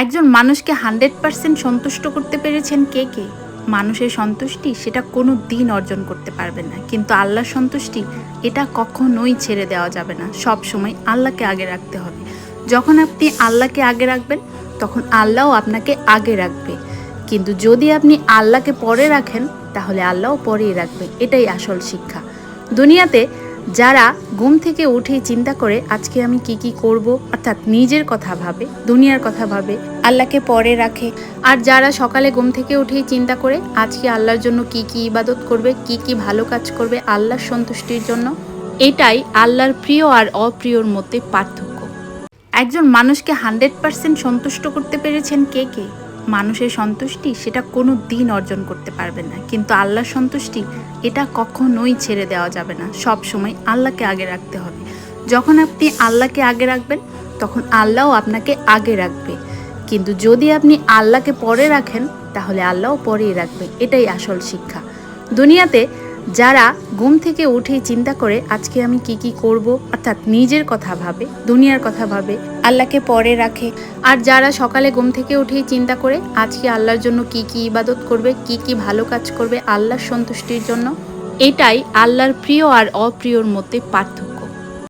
একজন মানুষকে hundred percent সন্তুষ্ট করতে পেরেছেন কে কে? মানুষের সন্তুষ্টি সেটা কোনো দিন অর্জন করতে পারবে না। কিন্তু আল্লাহর সন্তুষ্টি এটা কখনোই ছেড়ে দেওয়া যাবে না। সব সময় আল্লাহকে আগে রাখতে হবে। যখন আপনি আল্লাহকে আগে রাখবেন, তখন আল্লাহও আপনাকে আগে রাখবে। কিন্তু যদি আপনি আল্লাহকে পরে রাখেন, তাহলে আল্লাহও পরেই রাখবে এটাই আসল শিক্ষা। দুনিয়াতে যারা ঘুম থেকে উঠেই চিন্তা করে আজকে আমি কি কি করব, অর্থাৎ নিজের কথা ভাবে, দুনিয়ার কথা ভাবে, আল্লাহকে পরে রাখে, আর যারা সকালে ঘুম থেকে উঠেই চিন্তা করে আজকে আল্লাহর জন্য কি কি ইবাদত করবে, কি কি ভালো কাজ করবে, আল্লাহর সন্তুষ্টির জন্য, এটাই আল্লাহর প্রিয় আর অপ্রিয়র মধ্যে পার্থক্য। একজন মানুষকে হান্ড্রেড পার্সেন্ট সন্তুষ্ট করতে পেরেছেন কে কে? মানুষের সন্তুষ্টি সেটা কোনো দিন অর্জন করতে পারবেন না। কিন্তু আল্লাহর সন্তুষ্টি এটা কখনোই ছেড়ে দেওয়া যাবে না। সব সময় আল্লাহকে আগে রাখতে হবে। যখন আপনি আল্লাহকে আগে রাখবেন, তখন আল্লাহও আপনাকে আগে রাখবে। কিন্তু যদি আপনি আল্লাহকে পরে রাখেন, তাহলে আল্লাহও পরেই রাখবে এটাই আসল শিক্ষা। দুনিয়াতে যারা ঘুম থেকে উঠেই চিন্তা করে আজকে আমি কি কি করব, অর্থাৎ নিজের কথা ভাবে, দুনিয়ার কথা ভাবে, আল্লাহকে পরে রাখে, আর যারা সকালে ঘুম থেকে উঠেই চিন্তা করে আজকে আল্লাহর জন্য কি কি ইবাদত করবে, কি কি ভালো কাজ করবে, আল্লাহর সন্তুষ্টির জন্য, এটাই আল্লাহর প্রিয় আর অপ্রিয়র মধ্যে পার্থক্য।